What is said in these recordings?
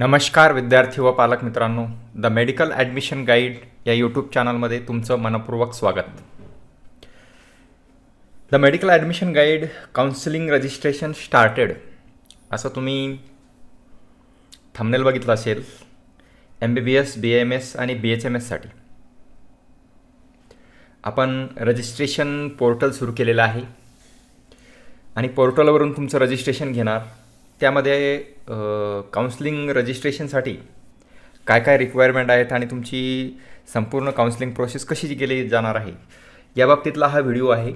नमस्कार विद्यार्थी व पालक मित्रांनो. द मेडिकल ॲडमिशन गाईड या यूट्यूब चॅनलमध्ये तुमचं मनपूर्वक स्वागत. The medical admission guide counselling registration started असं तुम्ही थंबनेल बघितलं असेल M B B S B M S आणि बी एच एम एससाठी आपण रजिस्ट्रेशन पोर्टल सुरू केलेलं आहे. आणि पोर्टलवरून तुमचं रजिस्ट्रेशन घेणार. त्यामध्ये काउन्सिलिंग रजिस्ट्रेशनसाठी काय काय रिक्वायरमेंट आहेत आणि तुमची संपूर्ण काउन्सिलिंग प्रोसेस कशी केली जाणार आहे याबाबतीतला हा व्हिडिओ आहे.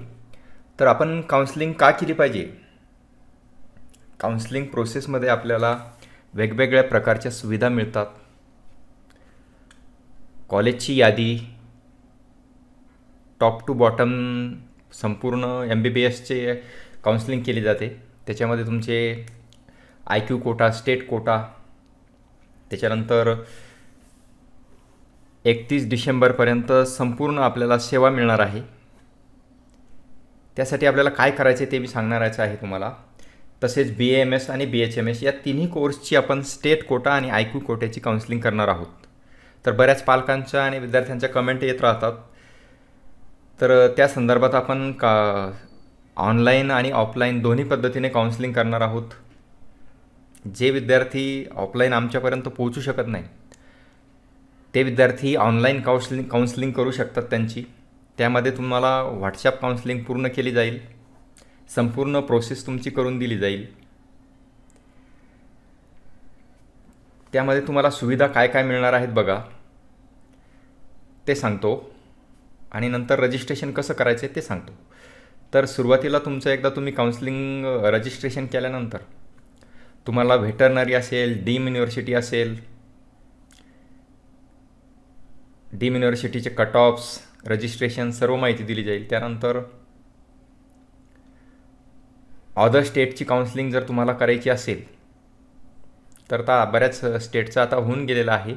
तर आपण काउन्सिलिंग का केली पाहिजे? काउन्सिलिंग प्रोसेसमध्ये आपल्याला वेगवेगळ्या प्रकारच्या सुविधा मिळतात. कॉलेजची यादी टॉप टू बॉटम संपूर्ण एम बी बी एसचे काउन्सिलिंग केली जाते. त्याच्यामध्ये तुमचे I Q quota state quota. त्याच्यानंतर एकतीस डिसेंबरपर्यंत संपूर्ण आपल्याला सेवा मिळणार आहे. त्यासाठी आपल्याला काय करायचे ते मी सांगणारायचं आहे तुम्हाला. तसेच बी एम एस आणि बी एच एम एस या तिन्ही कोर्सची आपण स्टेट कोटा आणि आय क्यू कोट्याची काउन्सिलिंग करणार आहोत. तर बऱ्याच पालकांच्या आणि विद्यार्थ्यांच्या कमेंट येत राहतात. तर त्या संदर्भात आपण का ऑनलाईन आणि ऑफलाईन दोन्ही पद्धतीने काउन्सिलिंग करणार आहोत. जे विद्यार्थी ऑफलाईन आमच्यापर्यंत पोहोचू शकत नाही ते विद्यार्थी ऑनलाईन काउन्सलिंग काउन्सलिंग करू शकतात त्यांची. त्यामध्ये तुम्हाला व्हॉट्सॲप काउन्सलिंग पूर्ण केली जाईल. संपूर्ण प्रोसेस तुमची करून दिली जाईल. त्यामध्ये तुम्हाला सुविधा काय काय मिळणार आहेत बघा. ते सांगतो. आणि नंतर रजिस्ट्रेशन कसं करायचं आहे ते सांगतो. तर सुरुवातीला तुमचं एकदा तुम्ही काउन्सलिंग रजिस्ट्रेशन केल्यानंतर तुम्हाला व्हेटरनरी असेल डीम युनिव्हर्सिटी असेल डीम युनिव्हर्सिटीचे कट ऑफ्स रजिस्ट्रेशन सर्व माहिती दिली जाईल. त्यानंतर अदर स्टेटची काउन्सिलिंग जर तुम्हाला करायची असेल तर आता बऱ्याच स्टेटचं आता होऊन गेलेलं आहे.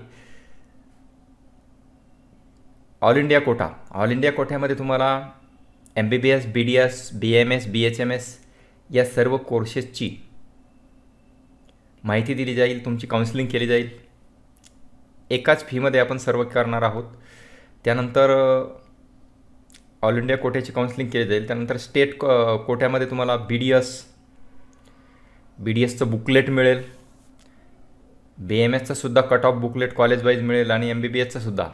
All India quota. All India कोट्यामध्ये तुम्हाला M B B S B D S B M S B H M S या सर्व कोर्सेसची माहिती दिली जाईल तुमची काउन्सिलिंग केली जाईल. एकाच फीमध्ये आपण सर्व करणार आहोत. त्यानंतर ऑल इंडिया कोट्याची काउन्सिलिंग केली जाईल? त्यानंतर स्टेट कोट्यामध्ये तुम्हाला B D S B D एसचं बुकलेट मिळेल. बी एम एसचं सुद्धा cut off booklet college wise मिळेल आणि एम बी बी एसचं सुद्धा.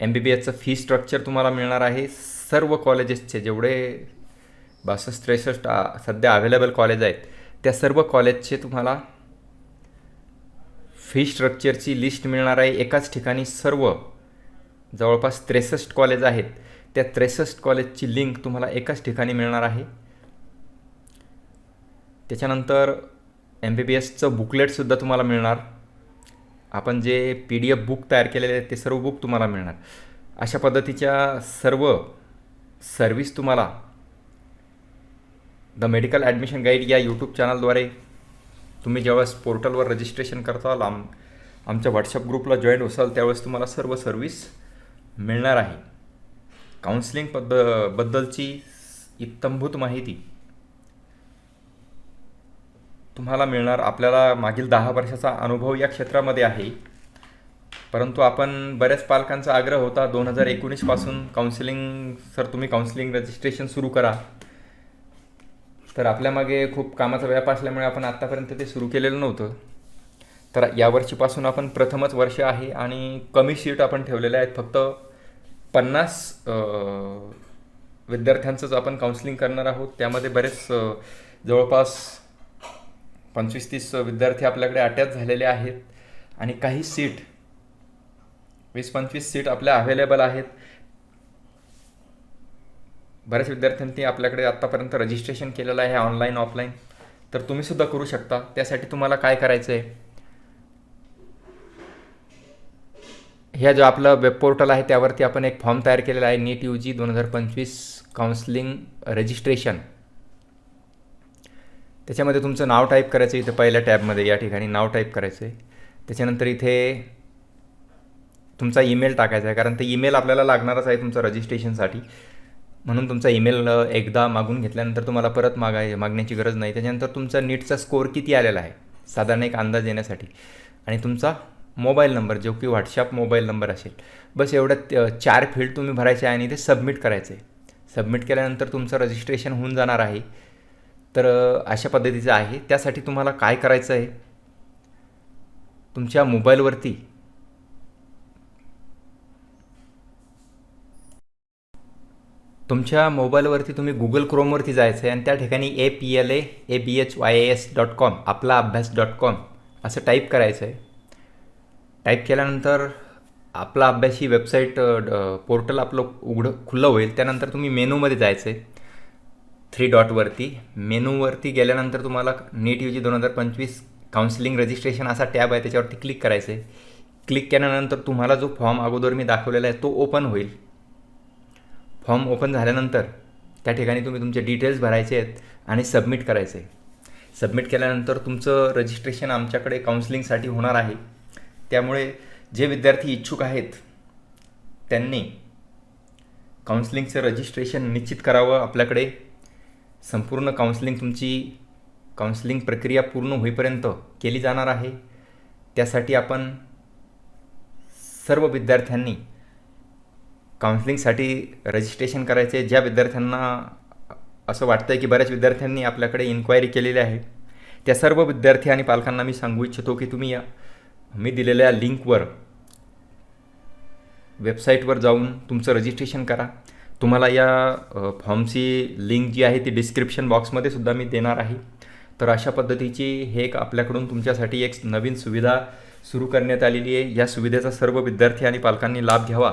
एम बी बी एसचं फी स्ट्रक्चर तुम्हाला मिळणार आहे सर्व कॉलेजेसचे जेवढे बासष्ट त्रेसष्ट सध्या अवेलेबल कॉलेज आहेत त्या सर्व कॉलेजचे तुम्हाला फी स्ट्रक्चरची लिस्ट मिळणार आहे. एकाच ठिकाणी सर्व जवळपास त्रेसष्ट कॉलेज आहेत. त्या त्रेसष्ट कॉलेजची लिंक तुम्हाला एकाच ठिकाणी मिळणार आहे. त्याच्यानंतर एम बी बी एसचं बुकलेटसुद्धा तुम्हाला मिळणार. आपण J P D F book तयार केलेले आहेत ते सर्व बुक तुम्हाला मिळणार. अशा पद्धतीच्या सर्व सर्विस तुम्हाला द मेडिकल ॲडमिशन गाईड या यूट्यूब चॅनलद्वारे तुम्ही जेव्हा पोर्टलवर रजिस्ट्रेशन करताल आम आमच्या व्हॉट्सअप ग्रुपला जॉईन होसाल त्यावेळेस तुम्हाला सर्व सर्विस मिळणार आहे. काउन्सिलिंग पद्ध बद्दलची इत्तंभूत माहिती तुम्हाला मिळणार. आपल्याला मागील दहा वर्षाचा अनुभव या क्षेत्रामध्ये आहे. परंतु आपण बऱ्याच पालकांचा आग्रह होता दोन हजार एकोणीसपासून काउन्सिलिंग सर तुम्ही काउन्सिलिंग रजिस्ट्रेशन सुरू करा. तर आपल्यामागे खूप कामाचा व्याप असल्यामुळे आपण आत्तापर्यंत ते सुरू केलेलं नव्हतं. तर यावर्षीपासून आपण प्रथमच वर्ष आहे आणि कमी सीट आपण ठेवलेल्या आहेत. फक्त पन्नास विद्यार्थ्यांचंच आपण काउन्सिलिंग करणार आहोत. त्यामध्ये बरेच जवळपास पंचवीस तीस विद्यार्थी आपल्याकडे अटॅच झालेले आहेत. आणि काही सीट वीस पंचवीस सीट आपल्या अवेलेबल आहेत. बऱ्याच विद्यार्थ्यांनी आपल्याकडे आत्तापर्यंत रजिस्ट्रेशन केलेलं आहे ऑनलाईन ऑफलाईन तर तुम्ही सुद्धा करू शकता. त्यासाठी तुम्हाला काय करायचं आहे ह्या जो आपलं वेब पोर्टल आहे त्यावरती आपण एक फॉर्म तयार केलेला आहे नीट यू जी दोन हजार पंचवीस काउन्सिलिंग रजिस्ट्रेशन त्याच्यामध्ये तुमचं नाव टाईप करायचं इथे पहिल्या टॅबमध्ये या ठिकाणी नाव टाईप करायचं आहे त्याच्यानंतर इथे तुमचा ईमेल टाकायचा आहे कारण ते ईमेल आपल्याला लागणारच आहे तुमचं रजिस्ट्रेशनसाठी म्हणून तुमचा ईमेल एकदा मागून घेतल्यानंतर तुम्हाला परत मागाय मागण्याची गरज नाही. त्याच्यानंतर तुमचा नीटचा स्कोअर किती आलेला आहे? साधारण एक अंदाज येण्यासाठी. आणि तुमचा मोबाईल नंबर जो की व्हॉट्सअप मोबाईल नंबर असेल. बस एवढं त- चार फील्ड तुम्ही भरायचे आहे आणि ते सबमिट करायचे. सबमिट केल्यानंतर तुमचं रजिस्ट्रेशन होऊन जाणार आहे. तर अशा पद्धतीचं आहे. त्यासाठी तुम्हाला काय करायचं आहे? तुमच्या मोबाईलवरती तुमच्या मोबाईलवरती तुम्ही गुगल क्रोमवरती जायचं आहे आणि त्या ठिकाणी A P L A A B H Y S dot com आपला अभ्यास डॉट कॉम असं टाईप करायचं आहे टाईप केल्यानंतर आपला अभ्यास ही वेबसाईट पोर्टल आपलं उघडं खुलं होईल. त्यानंतर तुम्ही मेनूमध्ये जायचं आहे थ्री डॉटवरती मेनूवरती गेल्यानंतर तुम्हाला नीट यू जी दोन हजार पंचवीस काउन्सिलिंग रजिस्ट्रेशन असा टॅब आहे त्याच्यावरती क्लिक करायचं आहे क्लिक केल्यानंतर तुम्हाला जो फॉर्म अगोदर मी दाखवलेला आहे तो ओपन होईल. फॉर्म ओपन झाल्यानंतर त्या ठिकाणी तुम्ही तुमचे डिटेल्स भरायचे आहेत आणि सबमिट करायचे. आहे सबमिट केल्यानंतर तुमचं रजिस्ट्रेशन आमच्याकडे काउन्सिलिंगसाठी होणार आहे. त्यामुळे जे विद्यार्थी इच्छुक आहेत त्यांनी काउन्सिलिंगचं रजिस्ट्रेशन निश्चित करावं आपल्याकडे. संपूर्ण काउन्सिलिंग तुमची काउन्सिलिंग प्रक्रिया पूर्ण होईपर्यंत केली जाणार आहे. त्यासाठी आपण सर्व विद्यार्थ्यांनी काउन्सिलिंगसाठी रजिस्ट्रेशन करायचे. ज्या विद्यार्थ्यांना असं वाटतं आहे की बऱ्याच विद्यार्थ्यांनी आपल्याकडे इन्क्वायरी केलेली आहे त्या सर्व विद्यार्थी आणि पालकांना मी सांगू इच्छितो की तुम्ही या मी दिलेल्या लिंकवर वेबसाईटवर जाऊन तुमचं रजिस्ट्रेशन करा. तुम्हाला या फॉर्मची लिंक जी आहे ती डिस्क्रिप्शन बॉक्समध्ये सुद्धा मी देणार आहे. तर अशा पद्धतीची हे एक आपल्याकडून तुमच्यासाठी एक नवीन सुविधा सुरू करण्यात आलेली आहे. या सुविधेचा सर्व विद्यार्थी आणि पालकांनी लाभ घ्यावा.